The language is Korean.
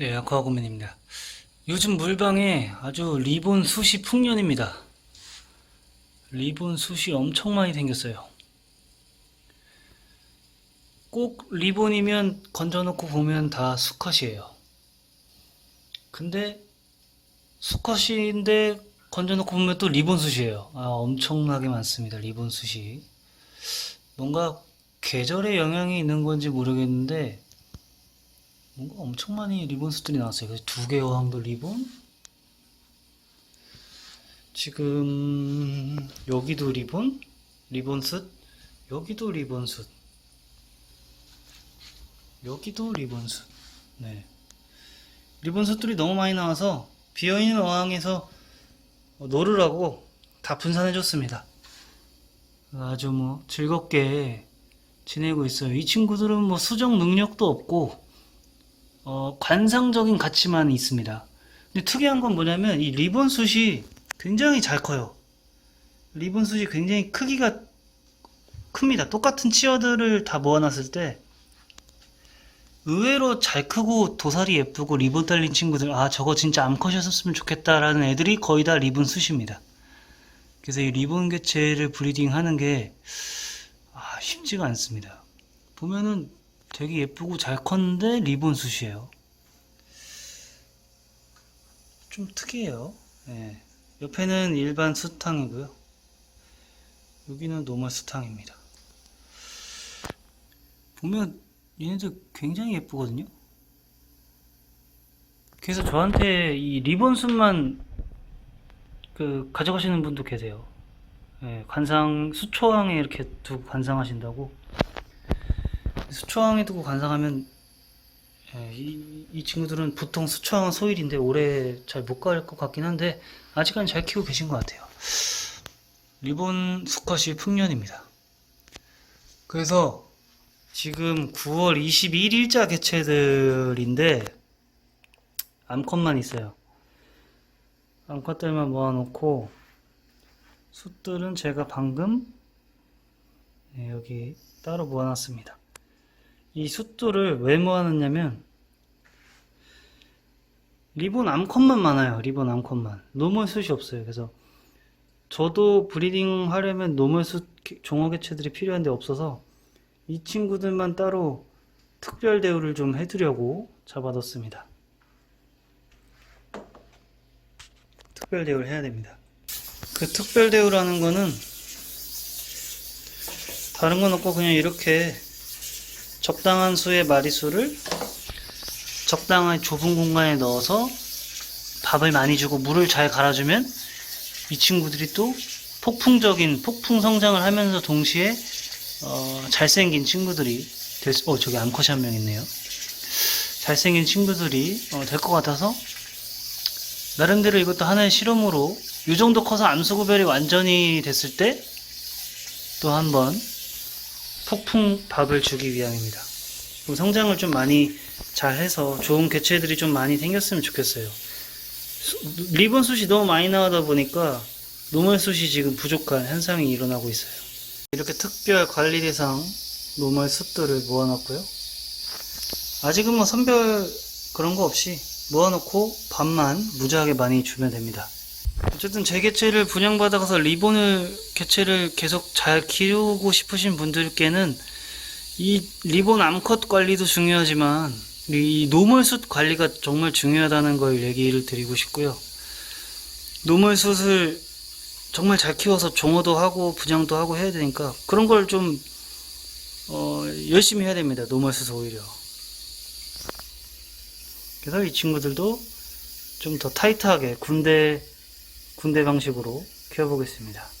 네, 아쿠아고맨입니다. 요즘 물방에 아주 리본 숱이 풍년입니다. 리본 숱이 엄청 많이 생겼어요. 꼭 리본이면 건져놓고 보면 다 수컷이에요. 근데 수컷인데 건져놓고 보면 또 리본 숱이에요. 아, 엄청나게 많습니다. 리본 숱이. 뭔가 계절의 영향이 있는 건지 모르겠는데 뭔가 엄청 많이 리본 숫들이 나왔어요. 그래서 두 개 어항도 리본. 지금 여기도 리본, 리본 숫, 여기도 리본 숫, 여기도 리본 숫. 네. 리본 숫들이 너무 많이 나와서 비어있는 어항에서 놀으라고 다 분산해줬습니다. 아주 뭐 즐겁게 지내고 있어요. 이 친구들은 뭐 수정 능력도 없고 어, 관상적인 가치만 있습니다. 근데 특이한 건 뭐냐면 이 리본 숱이 굉장히 잘 커요. 리본 숱이 굉장히 크기가 큽니다. 똑같은 치어들을 다 모아놨을 때 의외로 잘 크고 도살이 예쁘고 리본 달린 친구들 아 저거 진짜 암컷이었으면 좋겠다라는 애들이 거의 다 리본 숱입니다. 그래서 이 리본 개체를 브리딩 하는 게 아, 쉽지가 않습니다. 보면은 되게 예쁘고 잘 컸는데 리본 숱이에요. 좀 특이해요. 예. 옆에는 일반 수탕이고요. 여기는 노멀 수탕입니다. 보면 얘네들 굉장히 예쁘거든요. 그래서 저한테 이 리본 숱만 그 가져가시는 분도 계세요. 예, 관상 수초항에 이렇게 두고 관상하신다고. 수초항에 두고 관상하면 예, 이, 이 친구들은 보통 수초항은 소일인데 올해 잘 못 갈 것 같긴 한데 아직은 잘 키우고 계신 것 같아요. 리본 수컷이 풍년입니다. 그래서 지금 9월 21일자 개체들인데 암컷만 있어요. 암컷들만 모아놓고 숫들은 제가 방금 네, 여기 따로 모아놨습니다. 이 숫들을 왜 모아놨냐면 리본 암컷만 많아요. 리본 암컷만. 노멀 숫이 없어요. 그래서 저도 브리딩 하려면 노멀 숫 종어 개체들이 필요한데 없어서 이 친구들만 따로 특별 대우를 좀 해드려고 잡아뒀습니다. 특별 대우를 해야 됩니다. 그 특별 대우라는 거는 다른 건 없고 그냥 이렇게 적당한 수의 마리수를 적당한 좁은 공간에 넣어서 밥을 많이 주고 물을 잘 갈아주면 이 친구들이 또 폭풍적인 폭풍 성장을 하면서 동시에 어, 잘생긴 친구들이 될 수, 어 저기 암컷이 한 명 있네요. 잘생긴 친구들이 어, 될 것 같아서 나름대로 이것도 하나의 실험으로 이 정도 커서 암수 구별이 완전히 됐을 때 또 한번 폭풍 밥을 주기 위함입니다. 그럼 성장을 좀 많이 잘 해서 좋은 개체들이 좀 많이 생겼으면 좋겠어요. 수- 리본 숱이 너무 많이 나오다 보니까 노멀 숱이 지금 부족한 현상이 일어나고 있어요. 이렇게 특별 관리 대상 노멀 숫들을 모아놨고요. 아직은 뭐 선별 그런 거 없이 모아놓고 밥만 무지하게 많이 주면 됩니다. 어쨌든 제 개체를 분양받아서 리본을 개체를 계속 잘 키우고 싶으신 분들께는 이 리본 암컷 관리도 중요하지만 이 노멀숫 관리가 정말 중요하다는 걸 얘기를 드리고 싶고요. 노멀숫을 정말 잘 키워서 종어도 하고 분양도 하고 해야 되니까 그런 걸좀 어, 열심히 해야 됩니다. 노멀숫 오히려. 그래서 이 친구들도 좀 더 타이트하게 군대 군대 방식으로 키워보겠습니다.